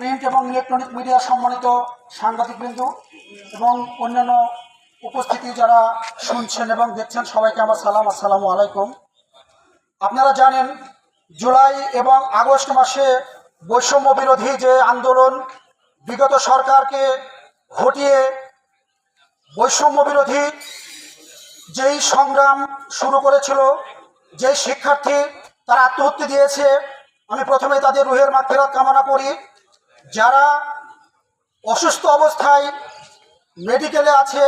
Print এবং electronic media সম্মানিত সাংবাদিকবৃন্দ এবং অন্যান্য উপস্থিতি যারা শুনছেন এবং দেখছেন, সবাইকে আমার সালাম, আসসালামু আলাইকুম। আপনারা জানেন, জুলাই এবং আগস্ট মাসে বৈষম্য বিরোধী যে আন্দোলন বিগত সরকারকে হটিয়ে বৈষম্য বিরোধী যেই সংগ্রাম শুরু করেছিল, যেই শিক্ষার্থী তারা আত্মহত্যা দিয়েছে, আমি প্রথমে তাদের রুহের মাগফিরাত কামনা করি। যারা অসুস্থ অবস্থায় মেডিকেলে আছে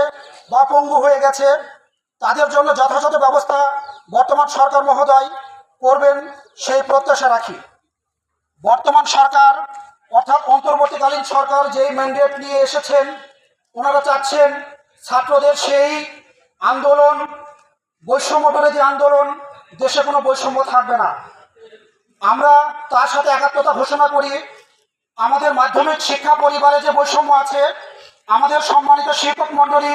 বা পঙ্গু হয়ে গেছে, তাদের জন্য যথাযথ ব্যবস্থা বর্তমান সরকার মহোদয় করবেন সেই প্রত্যাশা রাখি। বর্তমান সরকার, অর্থাৎ অন্তর্বর্তীকালীন সরকার যেই ম্যান্ডেট নিয়ে এসেছেন, ওনারা চাচ্ছেন ছাত্রদের সেই আন্দোলন, বৈষম্য বিরোধী আন্দোলন, দেশে কোনো বৈষম্য থাকবে না। আমরা তার সাথে একাত্মতা ঘোষণা করি আমাদের মাধ্যমিক শিক্ষা পরিবারে যে বৈষম্য আছে, আমাদের সম্মানিত শিক্ষক মণ্ডলী,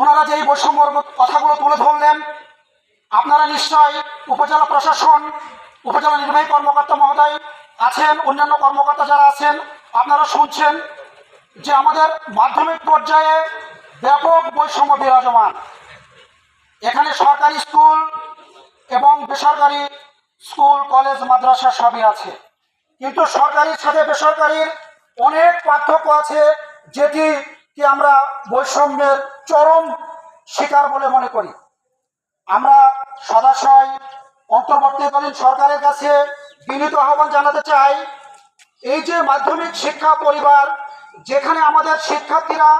ওনারা যেই বৈষম্যর কথাগুলো তুলে ধরলেন, আপনারা নিশ্চয় উপজেলা প্রশাসন, উপজেলা নির্বাহী কর্মকর্তা মহোদয় আছেন, অন্যান্য কর্মকর্তা যারা আছেন, আপনারা শুনছেন যে আমাদের মাধ্যমিক পর্যায়ে ব্যাপক বৈষম্য বিরাজমান। এখানে সরকারি স্কুল এবং বেসরকারি স্কুল, কলেজ, মাদ্রাসা সবই আছে। কিন্তু সরকারির সাথে বেসরকারির অনেক পার্থক্য আছে, যেটি কি আমরা বৈষম্যের চরম শিকার বলে মনে করি। আমরা সদাশয় অন্তর্বর্তীকালীন সরকারের কাছে বিনীত আহ্বান জানাতে চাই, এই যে মাধ্যমিক শিক্ষা পরিবার, যেখানে আমাদের শিক্ষার্থীরা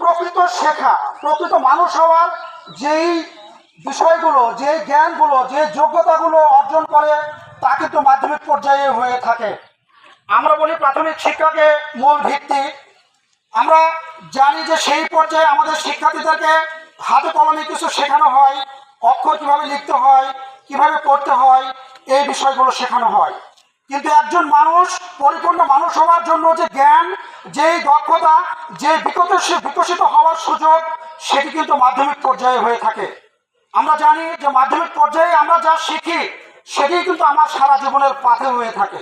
প্রকৃত শেখা, প্রকৃত মানুষ হওয়ার যেই বিষয়গুলো যে জ্ঞানগুলো যে যোগ্যতাগুলো অর্জন করে তা কিন্তু মাধ্যমিক পর্যায়ে হয়ে থাকে। আমরা বলি প্রাথমিক শিক্ষাকে মূল ভিত্তি। আমরা জানি যে সেই পর্যায়ে আমাদের শিক্ষার্থীদেরকে হাতে কলমে কিছু শেখানো হয়, অক্ষর কীভাবে লিখতে হয়, কীভাবে পড়তে হয়, এই বিষয়গুলো শেখানো হয়। কিন্তু একজন মানুষ, পরিপূর্ণ মানুষ হওয়ার জন্য যে জ্ঞান, যেই দক্ষতা যে বিকশিত বিকশিত হওয়ার সুযোগ, সেটি কিন্তু মাধ্যমিক পর্যায়ে হয়ে থাকে। আমরা জানি যে মাধ্যমিক পর্যায়ে আমরা যা শিখি সেটি কিন্তু আমার সারা জীবনের পাথে হয়ে থাকে।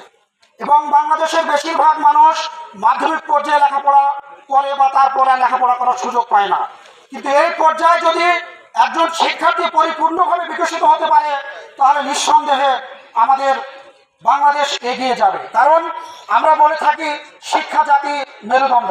এবং বাংলাদেশের বেশিরভাগ মানুষ মাধ্যমিক পর্যায়ে লেখাপড়া করে বা তারপরে লেখাপড়া করার সুযোগ পায় না। কিন্তু এই পর্যায়ে যদি একজন শিক্ষার্থী পরিপূর্ণভাবে বিকশিত হতে পারে, তাহলে নিঃসন্দেহে আমাদের বাংলাদেশ এগিয়ে যাবে। কারণ আমরা বলে থাকি, শিক্ষা জাতি মেরুদণ্ড।